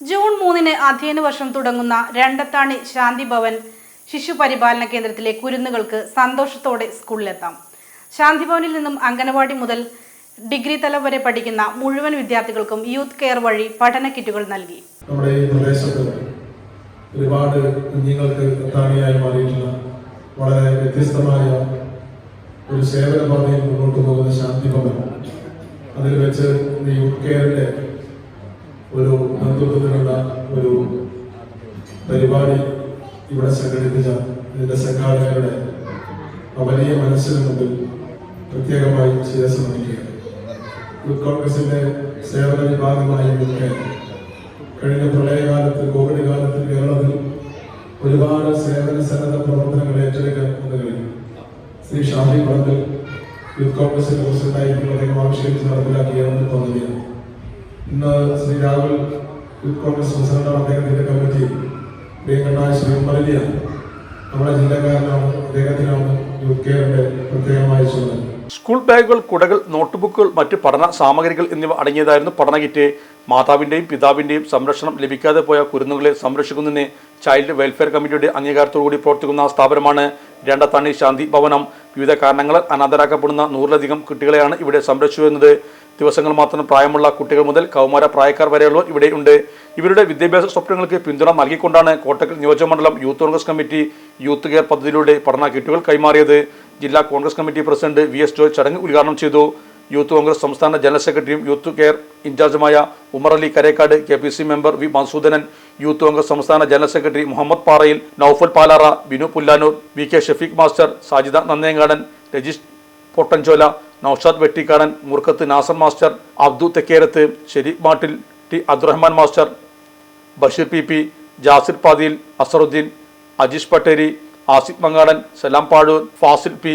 June മൂന്നിന് അധ്യയന വർഷം തുടങ്ങുന്ന രണ്ടത്താണി ശാന്തി ഭവൻ ശിശു പരിപാലന കേന്ദ്രത്തിലെ കുരുന്നുകൾക്ക് സന്തോഷത്തോടെ സ്കൂളിലെത്താം. ശാന്തി ഭവനിൽ നിന്നും അംഗനവാടി മുതൽ ഡിഗ്രി തല വരെ പഠിക്കുന്ന മുഴുവൻ വിദ്യാർത്ഥികൾക്കും യൂത്ത് കെയർ വഴി പഠന കിറ്റുകൾ നൽകി. നമ്മുടെ ഈ പ്രദേശത്ത് ഒരുപാട് കുഞ്ഞുങ്ങൾക്ക് എത്താണിയായി മാറിയിട്ടുള്ള വളരെ വ്യത്യസ്തമായ ഒരു സേവന പാതയിൽ മുന്നോട്ട് പോകുന്ന ശാന്തി ഭവൻ. അതിൽ വെച്ച് യൂത്ത് കെയറിന്റെ ഒരു നേതൃത്വത്തിലുള്ള ഒരു പരിപാടി ഇവിടെ സംഘടിപ്പിച്ച ഇതിന്റെ സംഘാടകരുടെ വലിയ മനസ്സിന് മുമ്പിൽ പ്രത്യേകമായി ചില സമർപ്പിക്കുകയാണ് യൂത്ത് കോൺഗ്രസിന്റെ സേവന വിഭാഗമായി യൂത്ത് കഴിഞ്ഞ പ്രളയകാലത്ത് കോവിഡ് കാലത്ത് കേരളത്തിൽ ഒരുപാട് സേവന സന്നദ്ധ പ്രവർത്തനങ്ങൾ ഏറ്റെടുക്കാൻ കഴിഞ്ഞു. ശ്രീ ഷാഫി പറമ്പിൽ യൂത്ത് കോൺഗ്രസിന്റെ പ്രസിഡന്റായിരിക്കും അദ്ദേഹം ആവിഷ്കരിച്ച് നടപ്പിലാക്കിയ ഒരു പദ്ധതിയാണ്. ഇന്ന് ശ്രീ രാഹുൽ യൂത്ത് കോൺഗ്രസ് പ്രസിഡന്റാണ് അദ്ദേഹത്തിന്റെ കമ്മിറ്റി പ്രിയങ്കണ്ണ ശ്രീ ഉമ്മലിയ നമ്മുടെ ജില്ലക്കാരനാണ് അദ്ദേഹത്തിനാണ് യൂത്ത് കെയറിന്റെ പ്രത്യേകമായ ചുമതല. സ്കൂൾ ബാഗുകൾ കുടകൾ നോട്ട്ബുക്കുകൾ മറ്റ് പഠന സാമഗ്രികൾ എന്നിവ അടങ്ങിയതായിരുന്നു പഠന കിറ്റ് മാതാവിന്റെയും പിതാവിന്റെയും സംരക്ഷണം ലഭിക്കാതെ പോയ കുരുന്നുകളെ സംരക്ഷിക്കുന്നതിന് ചൈൽഡ് വെൽഫെയർ കമ്മിറ്റിയുടെ അംഗീകാരത്തോടുകൂടി പ്രവർത്തിക്കുന്ന സ്ഥാപനമാണ് രണ്ടത്താണി ശാന്തി ഭവനം. വിവിധ കാരണങ്ങളാൽ അനാഥരാക്കപ്പെടുന്ന നൂറിലധികം കുട്ടികളെയാണ് ഇവിടെ സംരക്ഷിച്ചു വരുന്നത് ദിവസങ്ങൾ മാത്രം പ്രായമുള്ള കുട്ടികൾ മുതൽ കൗമാര പ്രായക്കാർ വരെയുള്ളവർ ഇവിടെയുണ്ട് ഇവരുടെ വിദ്യാഭ്യാസ സ്വപ്നങ്ങൾക്ക് പിന്തുണ നൽകിക്കൊണ്ടാണ് കോട്ടക്കൽ നിയോജകമണ്ഡലം youth Congress committee youth care പദ്ധതിയിലൂടെ പഠന കിറ്റുകൾ കൈമാറിയത്. ജില്ലാ Congress committee president V S Joy ചടങ്ങ് ഉദ്ഘാടനം ചെയ്തു. യൂത്ത് കോൺഗ്രസ് സംസ്ഥാന ജനറൽ സെക്രട്ടറിയും youth care ഇൻചാർജുമായ Umar Ali Karekkad K P C member V Madhusoodanan youth Congress സംസ്ഥാന general secretary Muhammad Parayil Noufal Palara Binu Pullanur V K Shafeeq master Sajida Nandenkadan Rajish Pottanchola Noushad Vettikkadan Murkkath Nasar master Abdu Thekkerath Sherif Mattil T Abdurahman master Basheer P P Jasir Pathiyil Azharuddin Ajeesh Patteri Asif Mangadan Salam Pazhoor Fasil P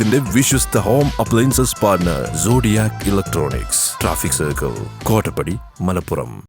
മലപ്പുറത്തിന്റെ വിശ്വസ്ത home appliances partner Zodiac electronics traffic circle Kottappadi Malappuram.